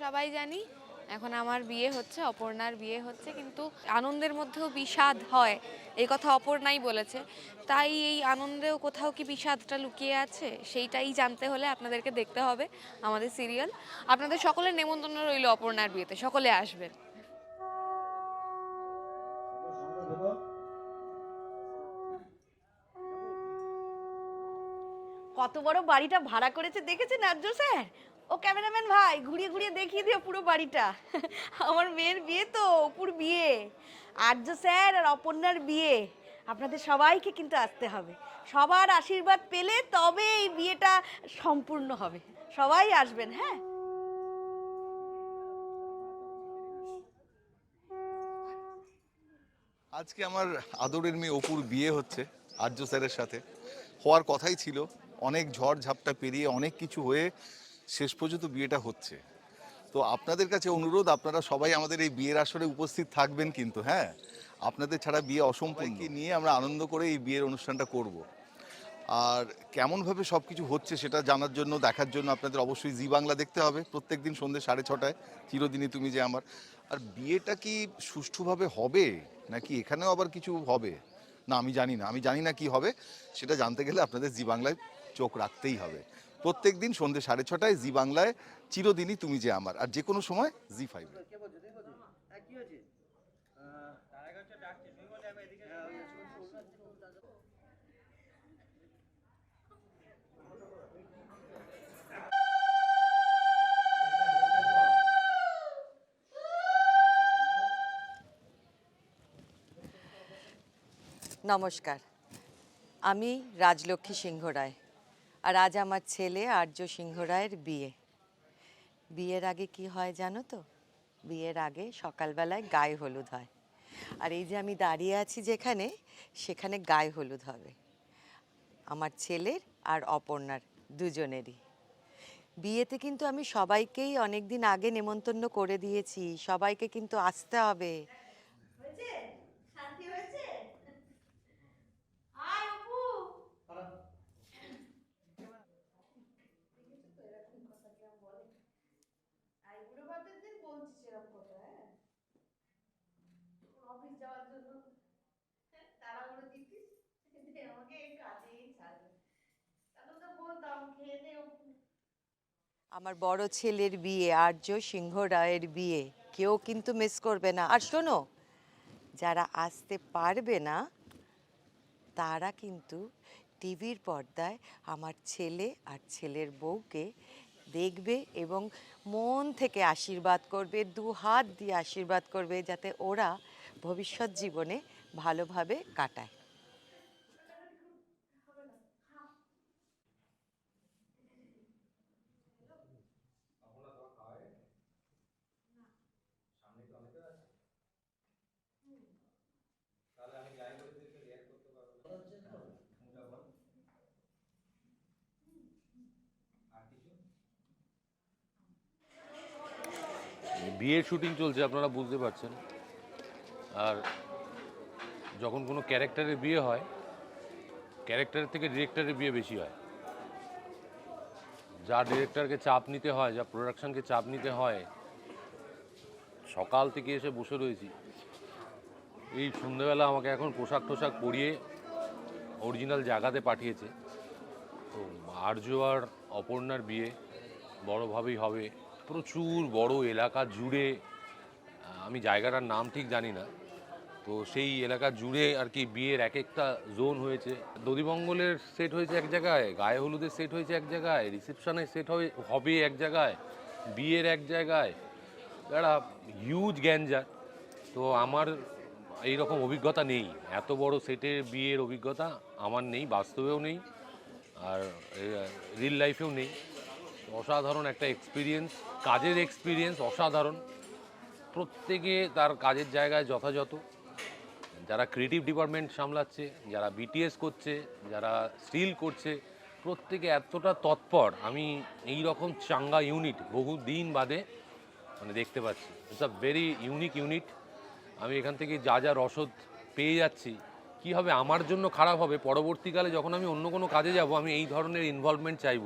সবাই জানি। এখন আমার বিয়ে হচ্ছে, অপর্ণার বিয়ে হচ্ছে, কিন্তু আনন্দের মধ্যেও বিষাদ হয়। এই কথা অপর্ণাই বলেছে। তাই এই আনন্দেও কোথাও কি বিষাদটা লুকিয়ে আছে? সেইটাই জানতে হলে আপনাদেরকে দেখতে হবে আমাদের সিরিয়াল। আপনাদের সকলের নেমন্তন্ন রইল অপর্ণার বিয়েতে। সকলে আসবেন। কত বড় বাড়িটা ভাড়া করেছে দেখেছেন আর্য স্যার? ও ক্যামেরাম্যান ভাই, ঘুরিয়ে ঘুরিয়ে দেখিয়ে দিও পুরো বাড়িটা। আমার মেয়ের বিয়ে তো, অপুর বিয়ে। আর্য স্যার আর অপর্ণার বিয়ে। আপনাদের সবাইকে কিন্তু আসতে হবে। সবার আশীর্বাদ পেলে তবে এই বিয়েটা সম্পূর্ণ হবে। সবাই আসবেন হ্যাঁ? আজকে আমার আদরের মেয়ে অপুর বিয়ে হচ্ছে আর্য স্যারের সাথে। হওয়ার কথাই ছিল। অনেক ঝড় ঝাপটা পেরিয়ে অনেক কিছু হয়ে শেষ পর্যন্ত বিয়েটা হচ্ছে। তো আপনাদের কাছে অনুরোধ, আপনারা সবাই আমাদের এই বিয়ের আসরে উপস্থিত থাকবেন কিন্তু হ্যাঁ? আপনাদের ছাড়া বিয়ে অসম্পূর্ণ। নিয়ে আমরা আনন্দ করে এই বিয়ের অনুষ্ঠানটা করব। আর কেমনভাবে সব কিছু হচ্ছে সেটা জানার জন্য, দেখার জন্য আপনাদের অবশ্যই জি বাংলা দেখতে হবে। প্রত্যেক দিন সন্ধ্যে সাড়ে ছটায়। চিরদিনই তুমি যে আমার। আর বিয়েটা কি সুষ্ঠুভাবে হবে? নাকি এখানেও আবার কিছু হবে? না, আমি জানি না। আমি জানি না কি হবে। সেটা জানতে গেলে আপনাদের জি বাংলায় চোখ রাখতেই হবে। প্রত্যেক দিন সন্ধ্যে সাড়ে ছটায় জি বাংলায়, চিরদিনই তুমি যে আমার, আর যে কোনো সময় জি ফাইভে নমস্কার। আমি রাজলক্ষ্মী সিংহ রায়। আর আজ আমার ছেলে আর্য সিংহ রায়ের বিয়ে। বিয়ের আগে কি হয় জানো তো? বিয়ের আগে সকালবেলায় গায়ে হলুদ হয়। আর এই যে আমি দাঁড়িয়ে আছি যেখানে, সেখানে গায়ে হলুদ হবে। আমার ছেলের আর অপর্ণার দুজনেরই। বিয়েতে কিন্তু আমি সবাইকেই অনেক দিন আগে নেমন্তন্ন করে দিয়েছি। সবাইকে কিন্তু আসতে হবে হয়েছে শান্তি হয়েছে আয় অপু আইবুড়ো ভাতের দিন বলছিস এরকম কথা হ্যাঁ অফিস যাওয়ার জন্য হ্যাঁ, তাড়াহুড়ো দিতিস যে আমাকে এই কাজেই ছাড়বে তাহলে তো বলতাম খেয়ে দে অপু আমার বড় ছেলের বিয়ে, আর্য সিংহ রায়ের বিয়ে, কেউ কিন্তু মিস করবে না। আর শোনো, যারা আসতে পারবে না, তারা কিন্তু টিভির পর্দায় আমার ছেলে আর ছেলের বউকে দেখবে এবং মন থেকে আশীর্বাদ করবে, দু হাত দিয়ে আশীর্বাদ করবে, যাতে ওরা ভবিষ্যৎ জীবনে ভালোভাবে কাটায়। বিয়ের শুটিং চলছে, আপনারা বুঝতে পারছেন। আর যখন কোনো ক্যারেক্টারের বিয়ে হয়, ক্যারেক্টারের থেকে ডিরেক্টরের বিয়ে বেশি হয়। যা ডিরেক্টরকে চাপ নিতে হয়, যা প্রোডাকশানকে চাপ নিতে হয়, সকাল থেকে এসে বসে রয়েছি। এই সন্ধ্যেবেলা আমাকে এখন পোশাক টোশাক পরিয়ে অরিজিনাল জায়গাতে পাঠিয়েছে। তো আর্য আর অপর্ণার বিয়ে বড়োভাবেই হবে। প্রচুর বড় এলাকা জুড়ে আমি জায়গাটার নাম ঠিক জানি না, তো সেই এলাকা জুড়ে আর কি বিয়ের এক একটা জোন হয়েছে। দধিমঙ্গলের সেট হয়েছে এক জায়গায়, গায়ে হলুদের সেট হয়েছে এক জায়গায় রিসেপশনের সেট হয়ে হবে এক জায়গায়, বিয়ের এক জায়গায়। একটা হিউজ গ্যাঞ্জার তো আমার এই রকম অভিজ্ঞতা নেই। এত বড় সেটের বিয়ের অভিজ্ঞতা আমার নেই, বাস্তবেও নেই, আর রিল লাইফেও নেই। অসাধারণ একটা এক্সপিরিয়েন্স কাজের এক্সপিরিয়েন্স অসাধারণ। প্রত্যেকে তার কাজের জায়গায় যথাযথ। যারা ক্রিয়েটিভ ডিপার্টমেন্ট সামলাচ্ছে, যারা বিটিএস করছে, যারা স্টিল করছে, প্রত্যেকে এতটা তৎপর। আমি এই রকম চাঙ্গা ইউনিট বহু দিন বাদে মানে দেখতে পাচ্ছি। It's a very unique unit আমি এখান থেকে যা যা রসদ পেয়ে যাচ্ছি, কি হবে আমার জন্য খারাপ হবে, পরবর্তীকালে যখন আমি অন্য কোনো কাজে যাব, আমি এই ধরনের ইনভলভমেন্ট চাইব।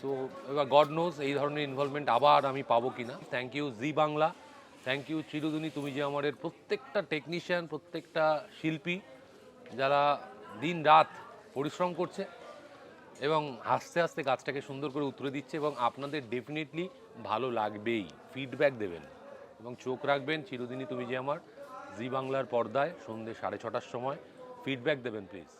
সো এবার গড নোজ এই ধরনের ইনভলভমেন্ট আবার আমি পাবো কি না thank you Zee Bangla thank you চিরদিনী তুমি যে আমাদের প্রত্যেকটা টেকনিশিয়ান প্রত্যেকটা শিল্পী, যারা দিন রাত পরিশ্রম করছে এবং আস্তে আস্তে গাছটাকে সুন্দর করে উতরে দিচ্ছে এবং আপনাদের ডেফিনেটলি ভালো লাগবেই। ফিডব্যাক দেবেন এবং চোখ রাখবেন। চিরদিনই তুমি যে আমার জি বাংলার পর্দায় সন্ধ্যে সাড়ে ছটার সময় ফিডব্যাক দেবেন প্লিজ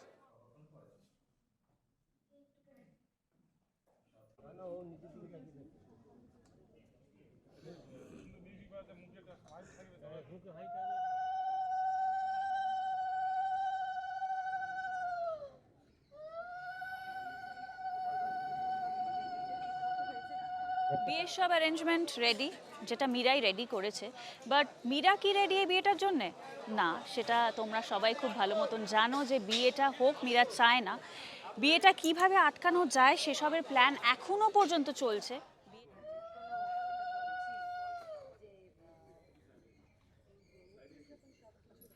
বিয়ের সব অ্যারেঞ্জমেন্ট রেডি যেটা মীরাই রেডি করেছে। বাট মীরা কি রেডি এই বিয়েটার জন্যে? না, সেটা তোমরা সবাই খুব ভালো মতন জানো যে বিয়েটা হোক, মীরা চায় না। বিয়েটা কীভাবে আটকানো যায়, সেসবের প্ল্যান এখনও পর্যন্ত চলছে।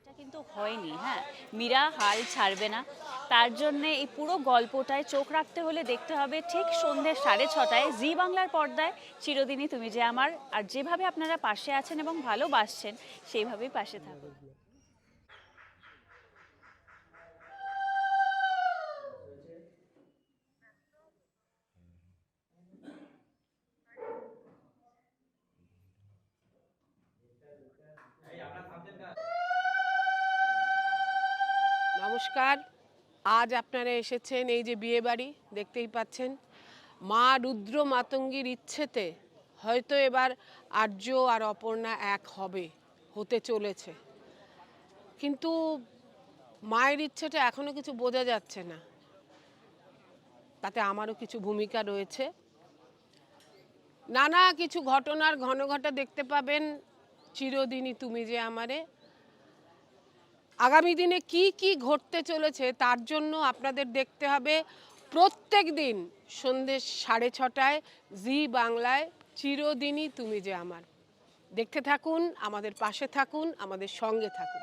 এটা কিন্তু হয়নি হ্যাঁ। মীরা হাল ছাড়বে না। তার জন্যে এই পুরো গল্পটায় চোখ রাখতে হলে দেখতে হবে ঠিক সন্ধ্যে সাড়ে ছটায় জি বাংলার পর্দায়। চিরদিনই তুমি যে আমার, আর যেভাবে আপনারা পাশে আছেন এবং ভালোবাসছেন, সেইভাবেই পাশে থাকুন। নমস্কার। আজ আপনারা এসেছেন এই যে বিয়ে বাড়ি, দেখতেই পাচ্ছেন। মা রুদ্র মাতঙ্গীর ইচ্ছেতে হয়তো এবার আর্য আর অপর্ণা এক হবে, হতে চলেছে। কিন্তু মায়ের ইচ্ছেটা এখনও কিছু বোঝা যাচ্ছে না। তাতে আমারও কিছু ভূমিকা রয়েছে। নানা কিছু ঘটনার ঘন ঘটা দেখতে পাবেন। চিরদিনই তুমি যে আমারে। আগামী দিনে কি কি ঘটতে চলেছে তার জন্য আপনাদের দেখতে হবে প্রত্যেক দিন সন্ধ্যে সাড়ে ছটায় জি বাংলায়, চিরদিনই তুমি যে আমার। দেখতে থাকুন, আমাদের পাশে থাকুন, আমাদের সঙ্গে থাকুন।